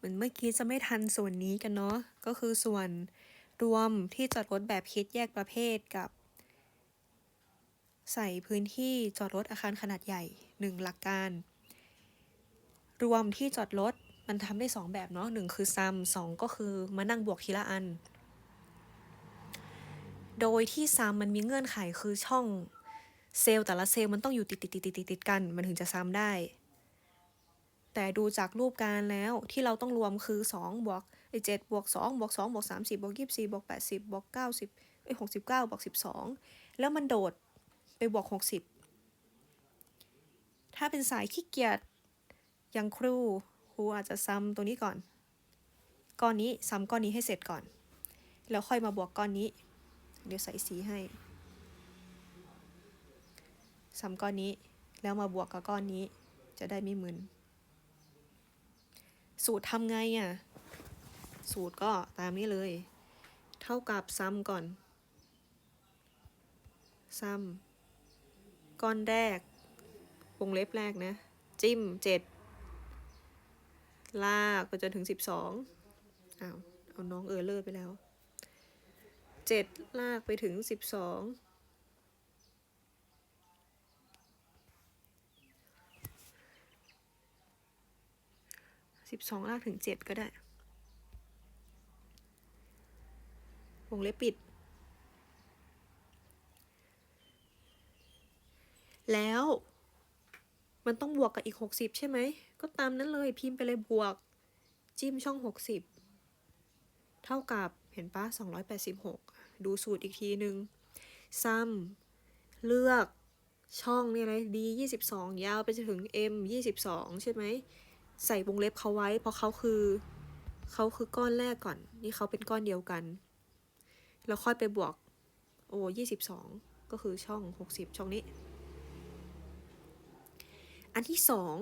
เหมือนเมื่อกี้จะไม่ทันส่วนนี้กันเนาะก็คือส่วนรวมที่จอดรถแบบคิดแยกประเภทกับ ใส่พื้นที่จอดรถอาคารขนาดใหญ่หนึ่งหลักการ รวมที่จอดรถมันทำได้สองแบบเนาะหนึ่งคือซัมสองก็คือมานั่งบวกทีละอัน โดยที่ซัมมันมีเงื่อนไขคือช่องเซลล์แต่ละเซลล์มันต้องอยู่ติดติดติดติดติดกัน มันถึงจะซ้ำได้ แต่ดูจากรูปการแล้วที่เราต้องรวมคือ2บวกไอ้เจ็ดบวก2บวก2บวก30บวก24บวก80บวก90ไอ้69บวก12 แล้วมันโดดไปบวก 60 ถ้าเป็นสายขี้เกียจอย่างครูครูอาจจะซ้ำตัวนี้ก่อน ก้อนนี้ซ้ำก้อนนี้ให้เสร็จก่อน แล้วค่อยมาบวกก้อนนี้ เดี๋ยวใส่สีให้ซ้ำก้อนนี้แล้วมาบวกกับก้อนนี้จะได้ไม่มึน สูตรทำไงอะ สูตรก็ตามนี้เลย เท่ากับซ้ำก่อน ซ้ำก้อนแรก วงเล็บแรกนะ จิ้มเจ็ดลากไปจนถึงสิบสองอ้าว เอาน้องเออเลอร์ไปแล้วเจ็ดลากไปถึงสิบสอง สิบสองลากถึงเจ็ดก็ได้ วงเล็บปิด แล้ว มันต้องบวกกับอีกหกสิบใช่ไหม ก็ตามนั้นเลยพิมพ์ไปเลยบวก จิ้มช่องหกสิบเท่ากับเห็นปะสองร้อยแปดสิบหกดูสูตรอีกทีหนึ่งซ้ำเลือกช่องนี่อะไรดียี่สิบสองยาวไปจนถึง M ยี่สิบสองใช่ไหม ใส่วงเล็บเขาไว้ เพราะเขาคือเขาคือก้อนแรกก่อน นี่เขาเป็นก้อนเดียวกัน แล้วค่อยไปบวก โอ้ยี่สิบสองก็คือช่องหกสิบช่องนี้ อันที่สอง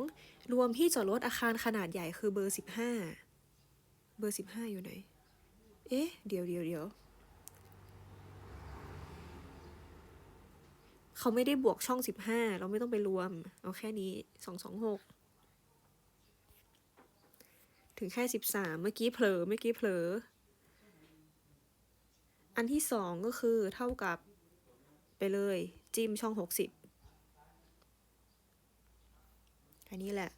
รวมที่จอดรถอาคารขนาดใหญ่คือเบอร์สิบห้าเบอร์สิบห้าอยู่ไหน เอ๊ะ เดี๋ยวเดี๋ยวเดี๋ยวเขาไม่ได้บวกช่องสิบห้าเราไม่ต้องไปรวม เอาแค่นี้สองสองหก ถึงแค่สิบสามเมื่อกี้เผลอเมื่อกี้เผลอ อันที่สองก็คือเท่ากับไปเลยจิ้มช่องหกสิบอันนี้แหละ